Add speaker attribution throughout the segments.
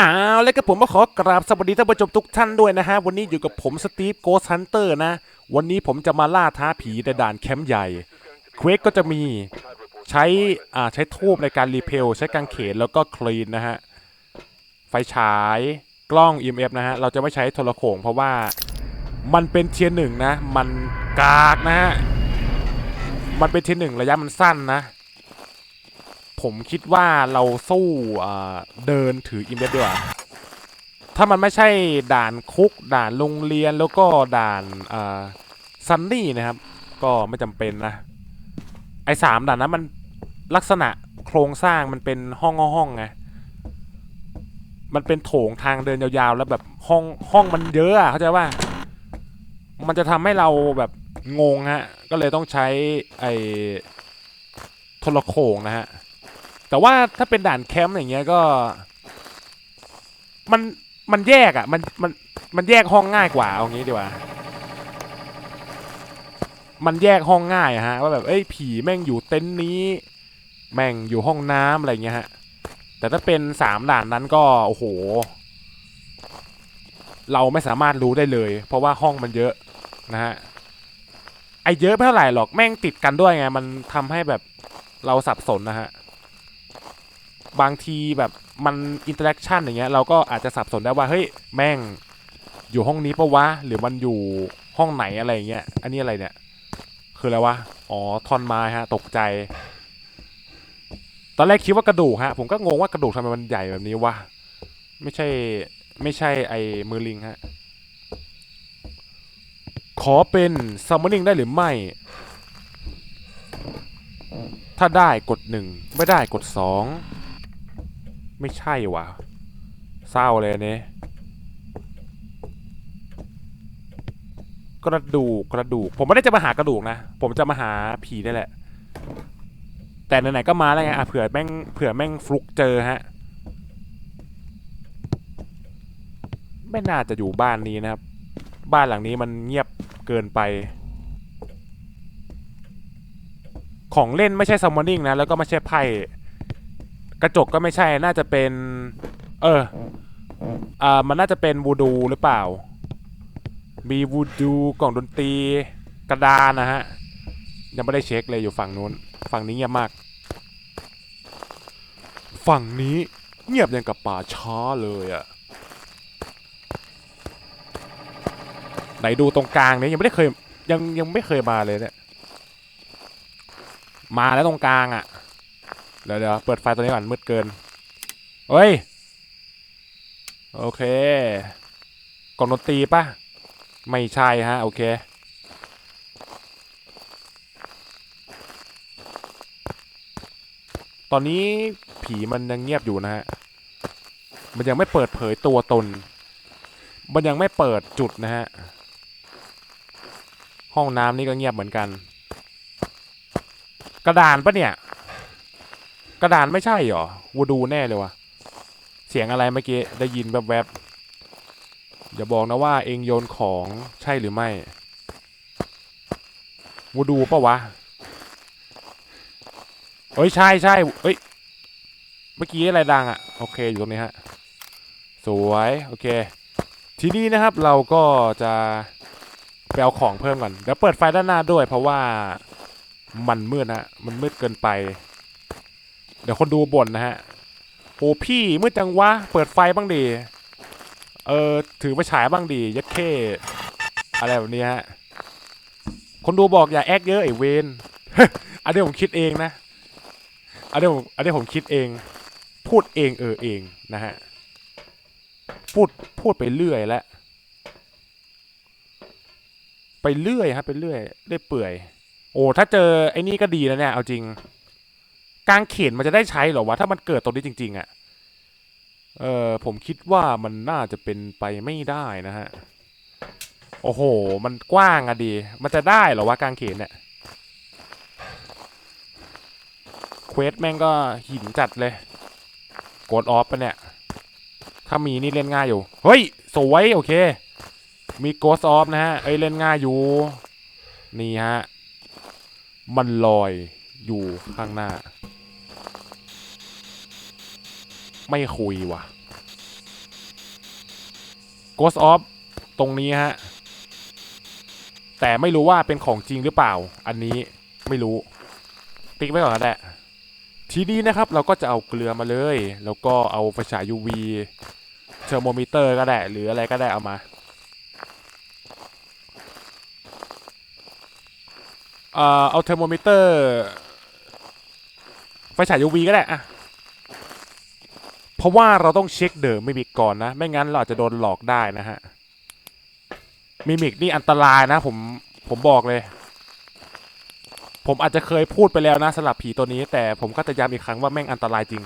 Speaker 1: อ้าวแล้วก็ผมก็ขอกราบสวัสดีท่านผู้ชมทุกท่านด้วยนะฮะ วันนี้อยู่กับผมสตีฟโกสฮันเตอร์นะ วันนี้ผมจะมาล่าท้าผีในด่านแคมป์ใหญ่เควสก็จะมีใช้อ่าใช้ทูบในการรีเพล ใช้กางเขนแล้วก็คลีนนะฮะ ไฟฉายกล้อง EMF นะฮะ เราจะไม่ใช้โทรโขงเพราะว่ามันเป็นเทียร์หนึ่งนะ มันกากนะฮะ มันเป็นเทียร์หนึ่งระยะมันสั้นนะ ผมคิดว่าเราสู้เดินถืออิมเมจดีกว่าถ้ามันไม่ใช่ด่านคุก ด่านโรงเรียนแล้วก็ด่านซันนี่นะครับ ก็ไม่จำเป็นนะ ไอ้สามด่านนั้นมันลักษณะโครงสร้างมันเป็นห้องห้องๆไงมันเป็นโถงทางเดินยาวๆ แล้วแบบห้องห้องมันเยอะอะเข้าใจว่า มันจะทำให้เราแบบงงฮะ ก็เลยต้องใช้ไอ้โทรโขงนะฮะ แต่ว่าถ้าเป็นด่านแคมป์อย่างเงี้ยก็ มันมันแยกอะ มันมันมันแยกห้องง่ายกว่าเอางี้ดีกว่า มันแยกห้องง่ายอะฮะว่าแบบเอ้ยผีแม่งอยู่เต็นท์นี้ แม่งอยู่ห้องน้ำอะไรเงี้ยฮะแต่ถ้าเป็นสามด่านนั้นก็โอ้โห เราไม่สามารถรู้ได้เลย เพราะว่าห้องมันเยอะนะฮะไอเยอะไม่เท่าไหร่หรอกแม่งติดกันด้วยไง มันทำให้แบบเราสับสนนะฮะ บางทีแบบมันอินเตอร์แอคชั่นอย่างเงี้ยเราก็อาจจะสับสนได้ว่าเฮ้ยแม่งอยู่ห้องนี้ปะวะหรือมันอยู่ห้องไหนอะไรเงี้ยอันนี้อะไรเนี่ย คืออะไรวะอ๋อท่อนไม้ฮะ ตกใจ ตอนแรกคิดว่ากระดูกฮะ ผมก็งงว่ากระดูกทำไมมันใหญ่แบบนี้วะไม่ใช่ไม่ใช่ไอ้มือลิงฮะขอเป็นซัมมอนิงได้หรือไม่ ถ้าได้กดหนึ่งไม่ได้กดสอง ไม่ใช่วะเศร้าเลยอันนี้กระดูกกระดูก ผมไม่ได้จะมาหากระดูกนะ ผมจะมาหาผีนี่แหละ แต่ไหนๆก็มาแล้วไงอะเผื่อแม่งเผื่อแม่งฟลุกเจอฮะ ไม่น่าจะอยู่บ้านนี้นะครับ บ้านหลังนี้มันเงียบเกินไป ของเล่นไม่ใช่ซัมมอนิงนะ แล้วก็ไม่ใช่ไพ่ กระจกก็ไม่ใช่น่าจะเป็น เอออ่ามันน่าจะเป็นวูดูหรือเปล่า มีวูดูกล่องดนตรีกระดานนะฮะ ยังไม่ได้เช็คเลยอยู่ฝั่งนู้น ฝั่งนี้เงียบมาก ฝั่งนี้เงียบยังกับป่าช้าเลยอะไหนดูตรงกลางเนี่ยยังไม่ได้เคยยังยังไม่เคยมาเลยเนี่ย มาแล้วตรงกลางอะ เดี๋ยวเดี๋ยวเปิดไฟตัวนี้ก่อนมืดเกินเฮ้ย โอเคกล่องดนตรีปะไม่ใช่ฮะ โอเค ตอนนี้ผีมันยังเงียบอยู่นะฮะ มันยังไม่เปิดเผยตัวตน มันยังไม่เปิดจุดนะฮะ ห้องน้ำนี่ก็เงียบเหมือนกัน กระดานปะเนี่ย กระดานไม่ใช่เหรอวูดูแน่เลยวะเสียงอะไรเมื่อกี้ได้ยินแวบๆอย่าบอกนะว่าเองโยนของใช่หรือไม่วูดูปะวะเอ้ยใช่ใช่เอ้ยเมื่อกี้อะไรดังอะ่ะโอเคอยู่ตรงนี้ฮะสวยโอเค ทีนี้นะครับเราก็จะไปเอาของเพิ่มก่อนเดี๋ยวเปิดไฟด้านหน้าด้วย เพราะว่ามันมืดนะมันมืดเกินไป เดี๋ยวคนดูบ่นนะฮะโอ้พี่มืดจังวะ เปิดไฟบ้างดี เออ ถือไปฉายบ้างดี ยัดเข้อะไรแบบนี้ฮะ คนดูบอกอย่าแอคเยอะไอเวนอันนี้ผมคิดเองนะ อันนี้ผมอันนี้ผมคิดเอง พูดเองเออเองนะฮะ พูดพูดไปเรื่อยแล้วไปเรื่อยฮะไปเรื่อยเรื่อยเปื่อย โอ้ถ้าเจอไอ้นี่ก็ดีแล้วเนี่ยเอาจริง กางเขนมันจะได้ใช้เหรอวะ ถ้ามันเกิดตรงนี้จริง ๆอะ่ะ เออผมคิดว่ามันน่าจะเป็นไปไม่ได้นะฮะ โอ้โห มันกว้างอะดี มันจะได้เหรอวะกางเขนเนี่ยเควสแม่งก็หินจัดเลยกดออฟปะเนี่ย ถ้ามีนี่เล่นง่ายอยู่ เฮ้ย สวยโอเค มีโกสออฟนะฮะ เอ้ยเล่นง่ายอยู่ นี่ฮะ มันลอยอยู่ข้างหน้า ไม่คุยว่ะ Ghost of ตรงนี้ฮะ แต่ไม่รู้ว่าเป็นของจริงหรือเปล่า อันนี้ไม่รู้ ติ๊กไว้ก่อนก็ได้ทีนี้นะครับเราก็จะเอาเกลือมาเลย แล้วก็เอาไฟฉาย UV เทอร์โมมิเตอร์ก็ได้ หรืออะไรก็ได้เอามาเอ่อเอาเทอร์โมมิเตอร์ไฟฉาย UV ก็ได้อะ เพราะว่าเราต้องเช็คเดอร์มิมิกก่อนนะ ไม่งั้นเราอาจจะโดนหลอกได้นะฮะมิมิกนี่อันตรายนะ ผมผมบอกเลย ผมอาจจะเคยพูดไปแล้วนะสำหรับผีตัวนี้ แต่ผมก็จะย้ำอีกครั้งว่าแม่งอันตรายจริง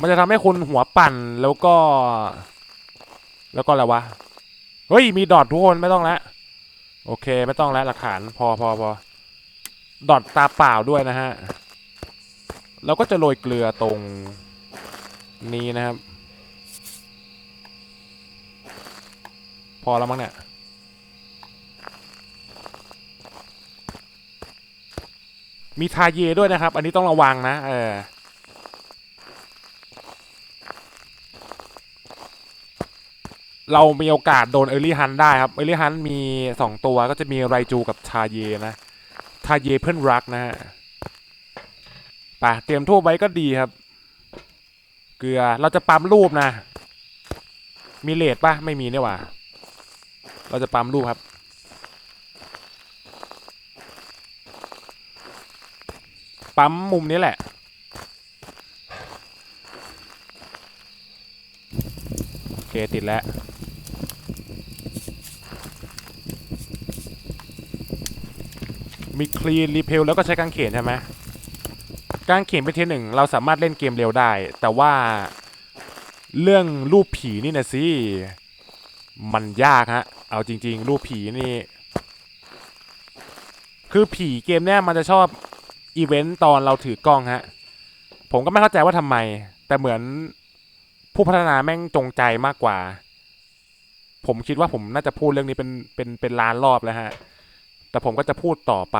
Speaker 1: มันจะทำให้คุณหัวปั่นแล้วก็ แล้วก็อะไรวะเฮ้ยมีดอททุกคนไม่ต้องแล้วโอเค ไม่ต้องแล้วหลักฐานพอพอพอดอทตาเปล่าด้วยนะฮะเราก็จะโรยเกลือตรง นี้นะครับ พอแล้วมั้งเนี่ยมีทาเยด้วยนะครับ อันนี้ต้องระวังนะ เออ เรามีโอกาสโดนเอลี่ฮันได้ครับ เอลี่ฮันมี 2 ตัวก็จะมีไรจูกับทาเยนะ ทาเยเพื่อนรักนะฮะไปเตรียมทั่วไว้ก็ดีครับ เกลือเราจะปั๊มรูปนะ มีเลดปะไม่มีเนี่ยว่ะเราจะปั๊มรูปครับ ปั๊มมุมนี้แหละ โอเค ติดแล้วมีคลีนรีเพลแล้วก็ใช้กางเขนใช่ไหม กางเขียนเป็นเทียหนึ่งเราสามารถเล่นเกมเร็วได้ แต่ว่าเรื่องรูปผีนี่นะสิมันยากฮะ เอาจริง ๆ รูปผีนี่ คือผีเกมเนี้ยมันจะชอบอีเวนต์ตอนเราถือกล้องฮะ ผมก็ไม่เข้าใจว่าทำไม แต่เหมือนผู้พัฒนาแม่งจงใจมากกว่า ผมคิดว่าผมน่าจะพูดเรื่องนี้เป็นเป็นเป็นล้านรอบแล้วฮะ แต่ผมก็จะพูดต่อไป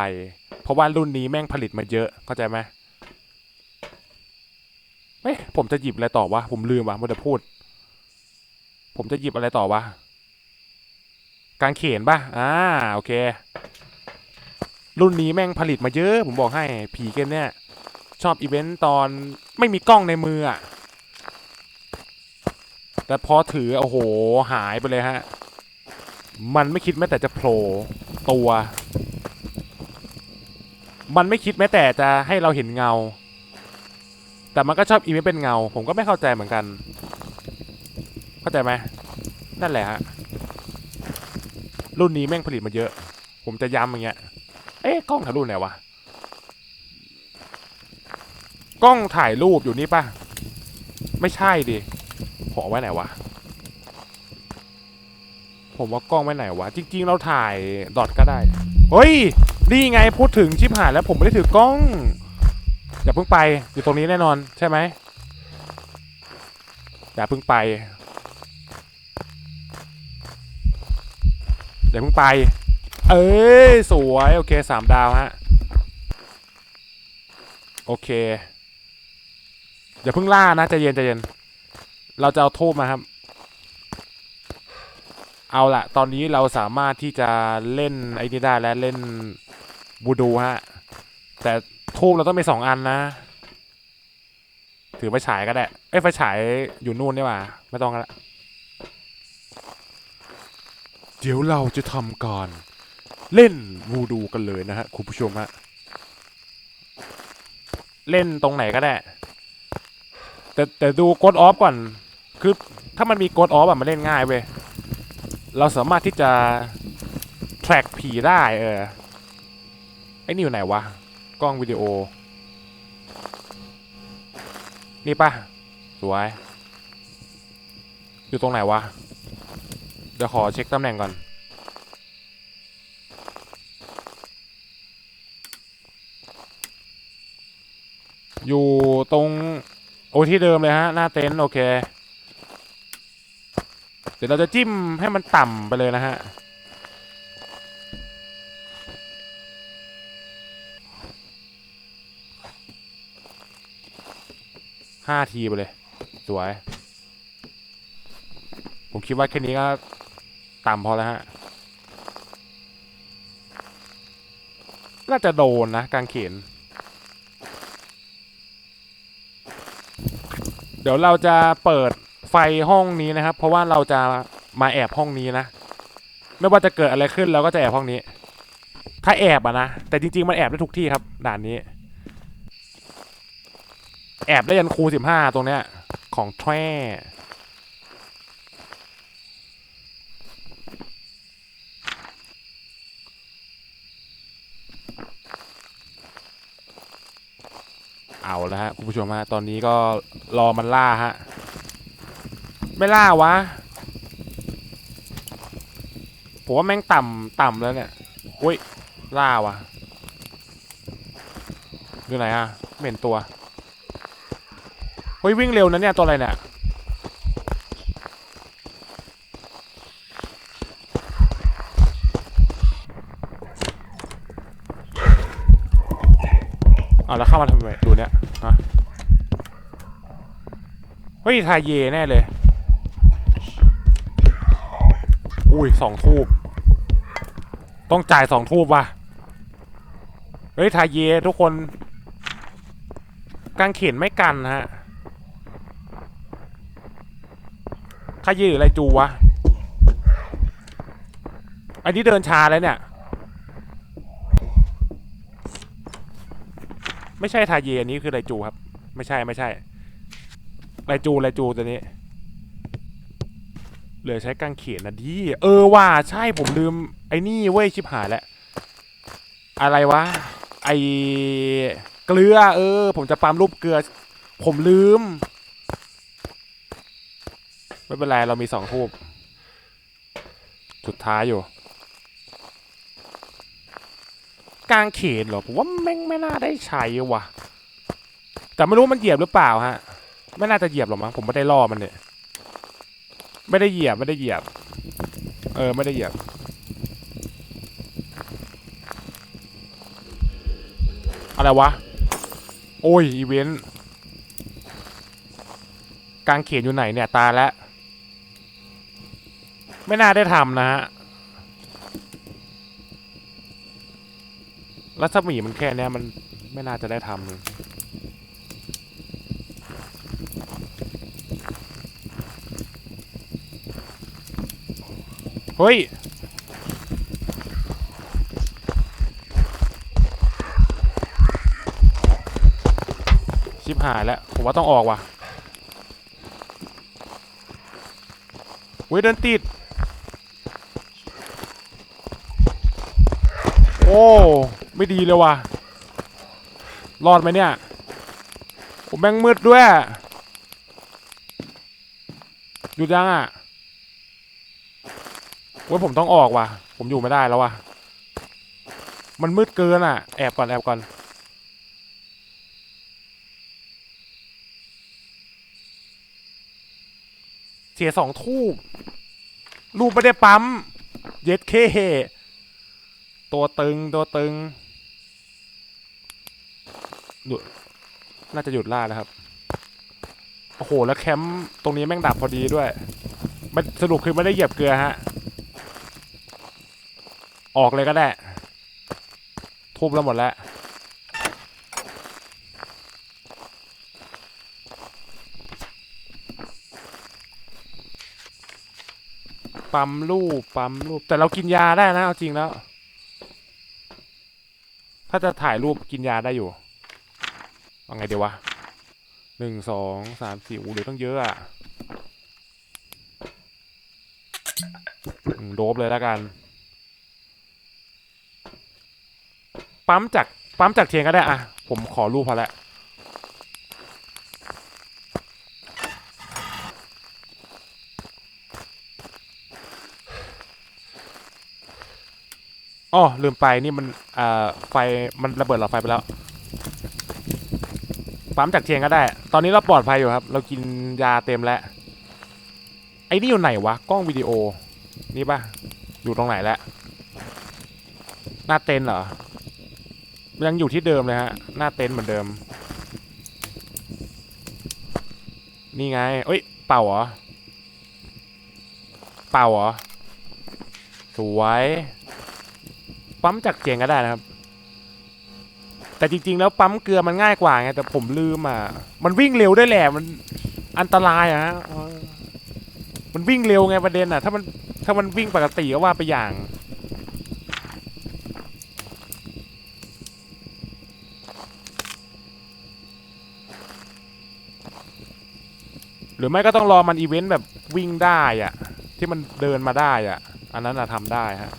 Speaker 1: เพราะว่ารุ่นนี้แม่งผลิตมาเยอะเข้าใจไหม เอ้ยผมจะหยิบอะไรต่อวะ ผมลืมวะมัวแต่พูด ผมจะหยิบอะไรต่อวะ กางเขนปะอ่า โอเค รุ่นนี้แม่งผลิตมาเยอะ ผมบอกให้ ผีเกมเนี่ย ชอบอีเวนต์ตอนไม่มีกล้องในมืออะแต่พอถือ โอ้โห หายไปเลยฮะ มันไม่คิดแม้แต่จะโผล่ตัว มันไม่คิดแม้แต่จะให้เราเห็นเงา แต่มันก็ชอบอีเวนต์เป็นเงา ผมก็ไม่เข้าใจเหมือนกัน เข้าใจไหมนั่นแหละฮะรุ่นนี้แม่งผลิตมาเยอะ ผมจะย้ำอย่างเงี้ย เอ๊ะกล้องถ่ายรูปไหนวะกล้องถ่ายรูปอยู่นี่ป่ะไม่ใช่ดิขอไว้ไหนวะผมว่ากล้องไว้ไหนวะจริง ๆ เราถ่ายดอทก็ได้เฮ้ยนี่ไงพูดถึงชิบหายแล้วผมไม่ได้ถือกล้อง อย่าเพิ่งไปอยู่ตรงนี้แน่นอนใช่ไหมอย่าเพิ่งไปอย่าเพิ่งไป เอ้ยสวยโอเคสามดาวฮะโอเคอย่าเพิ่งล่านะใจเย็นใจเย็น เราจะเอาทูบมาครับ เอาละตอนนี้เราสามารถที่จะเล่นไอ้นี่ได้แล้วเล่นบูดูฮะแต่ ทูบเราต้องมีสองอันนะ ถือไฟฉายก็ได้ เอ้ยไฟฉายอยู่นู่นนี่หว่าไม่ต้องกันละเดี๋ยวเราจะทำการเล่นวูดูกันเลยนะฮะคุณผู้ชมฮะเล่นตรงไหนก็ได้ แต่แต่ดูกดออฟก่อน คือถ้ามันมีกดออฟอะมันเล่นง่ายเว้ย เราสามารถที่จะแทร็กผีได้เออ ไอ้นี่อยู่ไหนวะ กล้องวิดีโอ นี่ปะสวย อยู่ตรงไหนวะ เดี๋ยวขอเช็คตำแหน่งก่อน อยู่ตรง โอที่เดิมเลยฮะ หน้าเต็นท์โอเค เดี๋ยวเราจะจิ้มให้มันต่ำไปเลยนะฮะ ห้าทีไปเลย สวย ผมคิดว่าแค่นี้ก็ต่ำพอแล้วฮะ น่าจะโดนนะกางเขน เดี๋ยวเราจะเปิดไฟห้องนี้นะครับ เพราะว่าเราจะมาแอบห้องนี้นะ ไม่ว่าจะเกิดอะไรขึ้นเราก็จะแอบห้องนี้ ถ้าแอบอะนะ แต่จริง ๆ มันแอบได้ทุกที่ครับ ด่านนี้ แอบได้ยันครูสิบห้าตรงเนี้ย ของแทร่เอาแล้วฮะคุณผู้ชมฮะตอนนี้ก็รอมันล่าฮะ ไม่ล่าวะผมว่าแม่งต่ำต่ำแล้วเนี่ยอุ้ยล่าวะอยู่ไหนอะไม่เห็นตัว เฮ้ยวิ่งเร็วนะเนี่ยตัวอะไรเนี่ยเอาแล้วเข้ามาทำไมดูเนี่ยฮะเฮ้ยทายเยแน่เลย อุ้ยสองทูบต้องจ่ายสองทูบว่ะ เฮ้ยทายเยทุกคนกางเขนไม่กันฮะ ทายเยหรืออะไรจูวะ อันนี้เดินช้าแล้วเนี่ย ไม่ใช่ทาเยอันนี้คือไรจูครับ ไม่ใช่ไม่ใช่ไรจูไรจูตัวนี้ เหลือใช้กางเขนนะดีเออว่าใช่ผมลืม ไอ้นี่เว้ยชิบหายแล้ว อะไรวะ ไอเกลือ เออ ผมจะปั๊มรูปเกลือ ผมลืม ไม่เป็นไร เรามีสองทูบสุดท้ายอยู่ กลางเขนเหรอผมว่าแม่งไม่น่าได้ใช้ว่ะ แต่ไม่รู้มันเหยียบหรือเปล่าฮะ ไม่น่าจะเหยียบหรอกมั้งผมไม่ได้ล่อมันเนี่ย ไม่ได้เหยียบไม่ได้เหยียบ เออไม่ได้เหยียบอะไรวะ โอ้ย อีเวนต์กางเขียนอยู่ไหนเนี่ย ตาแล้ว ไม่น่าได้ทำนะฮะรัศมีมันแค่เนี้ยมันไม่น่าจะได้ทำเลยเฮ้ย ชิบหายแล้ว ผมว่าต้องออกว่ะเว้ยเดินติด โอ้ ไม่ดีเลยว่ะ รอดไหมเนี่ยผมแม่งมืดด้วยหยุดยังอะโอ้ยผมต้องออกว่ะ ผมอยู่ไม่ได้แล้วว่ะ มันมืดเกินอะ แอบก่อนแอบก่อน เสียสองทูบรูปไม่ได้ปั๊ม เย็ดเค ตัวตึงตัวตึงหยุดน่าจะหยุดล่าแล้วครับ โอ้โห แล้วแคมป์ตรงนี้แม่งดับพอดีด้วย มันสรุปคือไม่ได้เหยียบเกลือฮะ ออกเลยก็ได้ ทุบแล้วหมดแล้วปั๊มรูปปั๊มรูปแต่เรากินยาได้นะเอาจริงแล้ว ถ้าจะถ่ายรูปกินยาได้อยู่เอาไงเดี๋ยววะหนึ่งสองสามสี่อู้เหลือต้องเยอะอะโดบเลยแล้วกัน ปั๊มจากปั๊มจากเทียนก็ได้อะผมขอรูปพอแล้ว อ๋อลืมไปนี่มันอ่าไฟมันระเบิดหลอดไฟไปแล้วปั๊มจากเทียนก็ได้ ตอนนี้เราปลอดภัยอยู่ครับ เรากินยาเต็มแล้วไอ้นี่อยู่ไหนวะกล้องวิดีโอนี่ปะอยู่ตรงไหนแล้วหน้าเต็นเหรอยังอยู่ที่เดิมเลยฮะหน้าเต็นเหมือนเดิม นี่ไงเอ้ยเป่าเหรอเป่าเหรอสวย ปั๊มจากเจียงก็ได้นะครับ แต่จริง ๆ แล้วปั๊มเกลือมันง่ายกว่าไงแต่ผมลืมอะ มันวิ่งเร็วด้วยแหละมันอันตรายอะฮะมันวิ่งเร็วไงประเด็นอะ ถ้ามันถ้ามันวิ่งปกติก็ว่าไปอย่างหรือไม่ก็ต้องรอมันอีเวนต์แบบวิ่งได้อะที่มันเดินมาได้อะอันนั้นอะทำได้ฮะ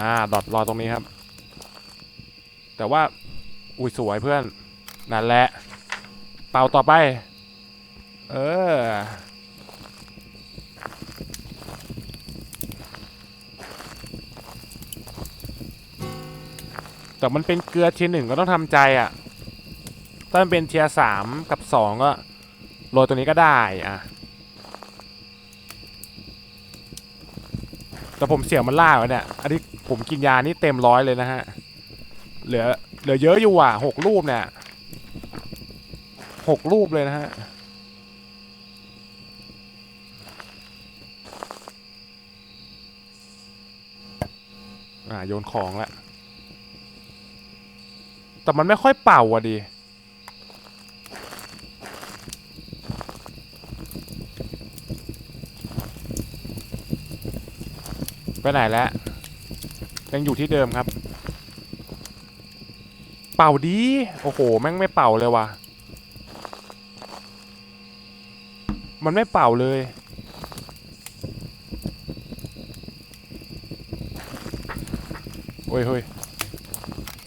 Speaker 1: อ่าดอทรอตรงนี้ครับ แต่ว่า อุ้ยสวยเพื่อน นั่นแหละ เป่าต่อไป เออ แต่มันเป็นเกลือเทียหนึ่งก็ต้องทำใจอะ ถ้ามันเป็นเทียสามกับสองก็โรยตัวนี้ก็ได้อะแต่ผมเสียงมันล่าไว้เนี่ย อันนี้ ผมกินยานี่เต็มร้อยเลยนะฮะ เหลือเหลือเยอะอยู่อะหกรูปเนี่ยหกรูปเลยนะฮะ อ่าโยนของละ แต่มันไม่ค่อยเป่าอะดิไปไหนแล้ว ยังอยู่ที่เดิมครับ เป่าดี โอ้โห แม่งไม่เป่าเลยว่ะ มันไม่เป่าเลย โอ้ยเฮ้ย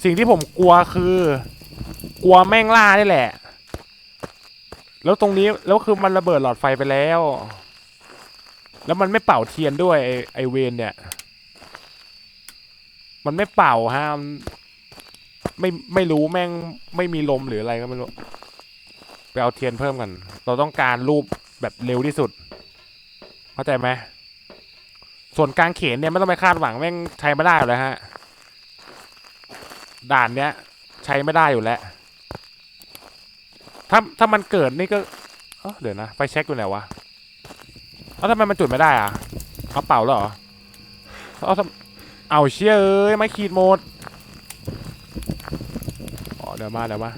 Speaker 1: สิ่งที่ผมกลัวคือ กลัวแม่งล่านี่แหละ แล้วตรงนี้ แล้วคือมันระเบิดหลอดไฟไปแล้ว แล้วมันไม่เป่าเทียนด้วยไอไอเวนเนี่ย มันไม่เป่าฮะมันไม่ไม่รู้แม่งไม่มีลมหรืออะไรก็ไม่รู้ไปเอาเทียนเพิ่มกัน เราต้องการรูปแบบเร็วที่สุด เข้าใจไหมส่วนกลางเขนเนี่ยไม่ต้องไปคาดหวังแม่งใช้ไม่ได้อยู่แล้วฮะ ด่านเนี้ย ใช้ไม่ได้อยู่แล้ว ถ้าถ้ามันเกิดนี่ก็เอ้าเดี๋ยวนะไฟเช็คอยู่ไหนวะ เอ้าทำไมมันจุดไม่ได้อะ เอาเป่าแล้วเหรอ เอาทำ เอาเชี่ยเอ้ยไม่ขีดหมด อ๋อเดี๋ยวมาเดี๋ยวมา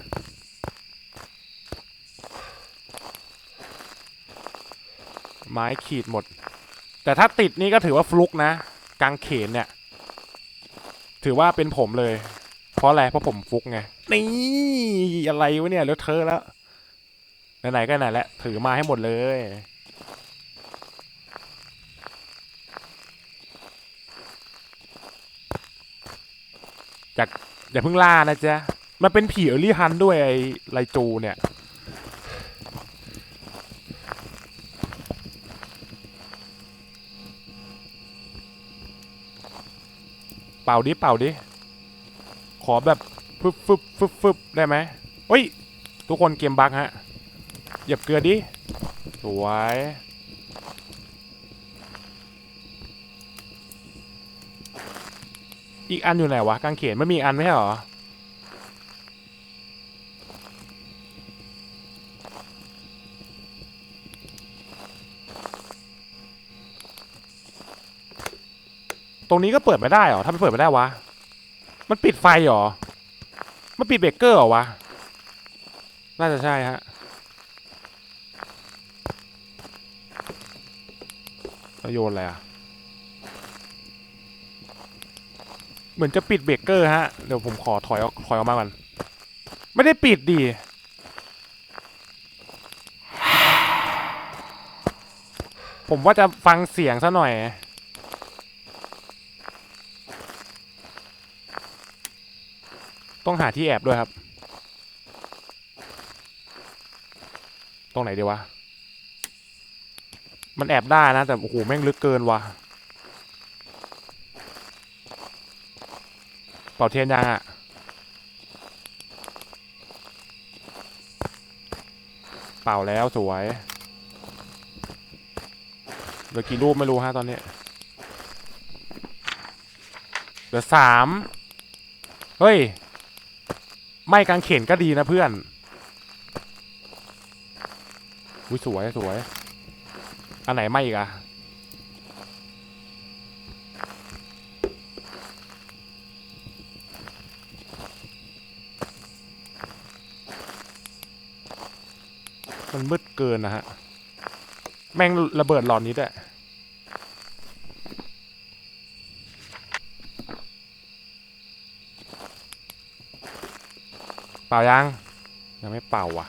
Speaker 1: ไม้ขีดหมด แต่ถ้าติดนี่ก็ถือว่าฟลุกนะ กางเขนเนี่ย ถือว่าเป็นผมเลย เพราะอะไร เพราะผมฟลุกไง นี่อะไรวะเนี่ยเลอะเทอะแล้ว ไหนๆก็ไหนแหละถือมาให้หมดเลย จากอย่าเพิ่งล่านะจ๊ะ มันเป็นผีเอลี่ฮันด้วยไอ้ไลจูเนี่ย เป่าดิ เป่าดิ ขอแบบฟึบฟึบฟึบฟึบได้ไหมเฮ้ย ทุกคนเกมบักฮะ เหยียบเกลือดิ สวย อีกอันอยู่ไหนวะกางเขนไม่มีอันไม่ใช่เหรอ ตรงนี้ก็เปิดไม่ได้เหรอถ้าไม่เปิดไม่ได้วะ มันปิดไฟเหรอ มันปิดเบรกเกอร์เหรอวะ น่าจะใช่ฮะโยนอะไรอะ เหมือนจะปิดเบรกเกอร์ฮะ เดี๋ยวผมขอถอยออกถอยออกมาก่อน ไม่ได้ปิดดิผมว่าจะฟังเสียงซะหน่อย ต้องหาที่แอบด้วยครับ ตรงไหนดีวะ มันแอบได้นะ แต่โอ้โหแม่งลึกเกินว่ะ เป่าเทียนยังอะเป่าแล้วสวยเหลือกี่รูปไม่รู้ฮะตอนนี้เหลือเหลือสามเฮ้ย ไม่กางเขนก็ดีนะเพื่อนอุ้ยสวยสวย อันไหนไม่อีกอะ มันมืดเกินนะฮะ แม่งระเบิดหลอนนี้ด้วยเป่ายัง ยังไม่เป่าอะ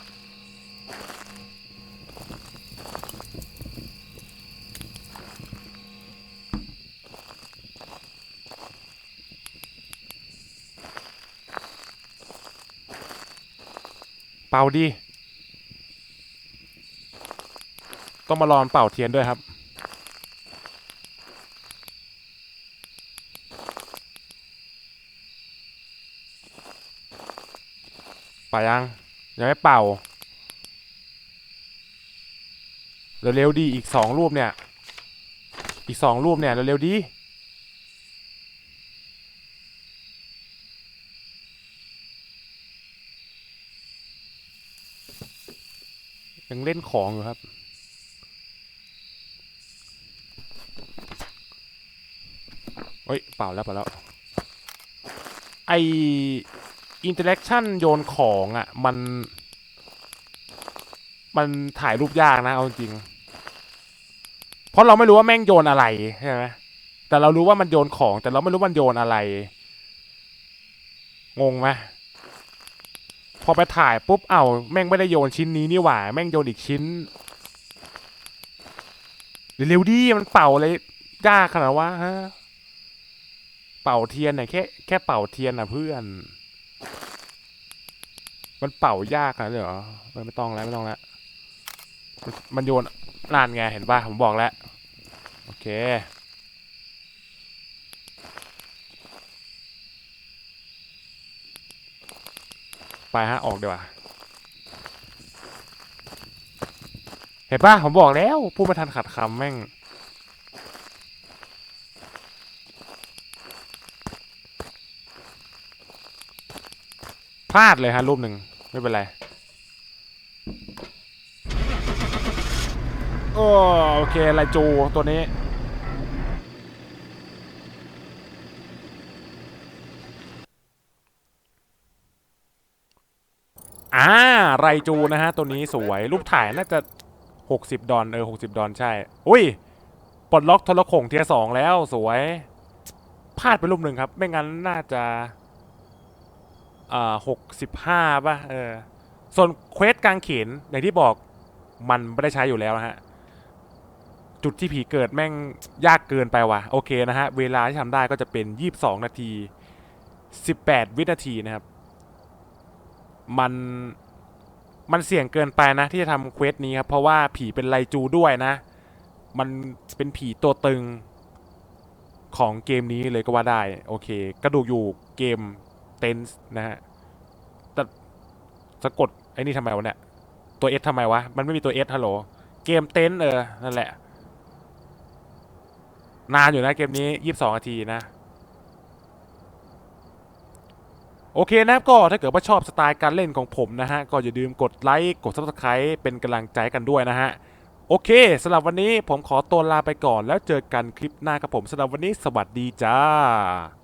Speaker 1: เป่าดี ต้องมารอนเป่าเทียนด้วยครับ ป่ายัง ยังไม่เป่า เร็วๆดีอีกสองรูปเนี่ย อีกสองรูปเนี่ยเร็วๆดียังเล่นของอยู่ครับ เฮ้ยเปล่าแล้วเปล่าแล้วไออินเตอร์แอคชั่นโยนของอะ มัน มันถ่ายรูปยากนะเอาจริง เพราะเราไม่รู้ว่าแม่งโยนอะไรใช่ไหมแต่เรารู้ว่ามันโยนของ แต่เราไม่รู้มันโยนอะไร งงไหมพอไปถ่ายปุ๊บเอ้าแม่งไม่ได้โยนชิ้นนี้นี่หว่าแม่งโยนอีกชิ้นเร็วดิมันเป่าเลยยากขนาดว่าฮะ เป่าเทียนเนี่ยแค่แค่เป่าเทียนอะเพื่อน มันเป่ายากขนาดนี้เหรอไม่ต้องแล้วไม่ต้องแล้วมันโยนนานไงเห็นป่ะผมบอกแล้ว โอเคไปฮะออกดีกว่าเห็นป่ะผมบอกแล้วพูดม่ทันขัดคำแม่ง ลาดเลยฮะรูปหนึ่งไม่เป็นไร โอโอเคไลจูตัวนี้ อ่าไรจูนะฮะ ตัวนี้สวย รูปถ่ายน่าจะ 60 ดอลเออ 60 ดอลใช่ อุ้ย ปลดล็อกทรโข่งเทียสองแล้วสวยพลาดไปรูปหนึ่งครับ ไม่งั้นน่าจะ อ่าหกสิบห้าป่ะเออส่วนเควสกลางเขนอย่างที่บอกมันไม่ได้ใช้อยู่แล้วนะฮะ จุดที่ผีเกิดแม่งยากเกินไปว่ะ โอเคนะฮะ เวลาที่ทำได้ก็จะเป็น 22 นาที 18 วินาทีนะครับ มันมันเสี่ยงเกินไปนะที่จะทำเควสนี้ครับ เพราะว่าผีเป็นไลจูด้วยนะ มันเป็นผีตัวตึงของเกมนี้เลยก็ว่าได้ โอเค กระดูกอยู่เกม เทนส์นะฮะแต่สะกดไอ้นี่ทำไมวะเนี่ย ตัวเอสทำไมวะ มันไม่มีตัวเอสฮัลโหล เกมเทนเออ นั่นแหละ นานอยู่นะเกมนี้ยี่สิบสองนาทีนะ โอเคนะครับก็ถ้าเกิดว่าชอบสไตล์การเล่นของผมนะฮะ ก็อย่าลืมกดไลค์ กด subscribe เป็นกำลังใจกันด้วยนะฮะโอเคสำหรับวันนี้ผมขอตัวลาไปก่อนแล้วเจอกันคลิปหน้ากับผมสำหรับวันนี้สวัสดีจ้า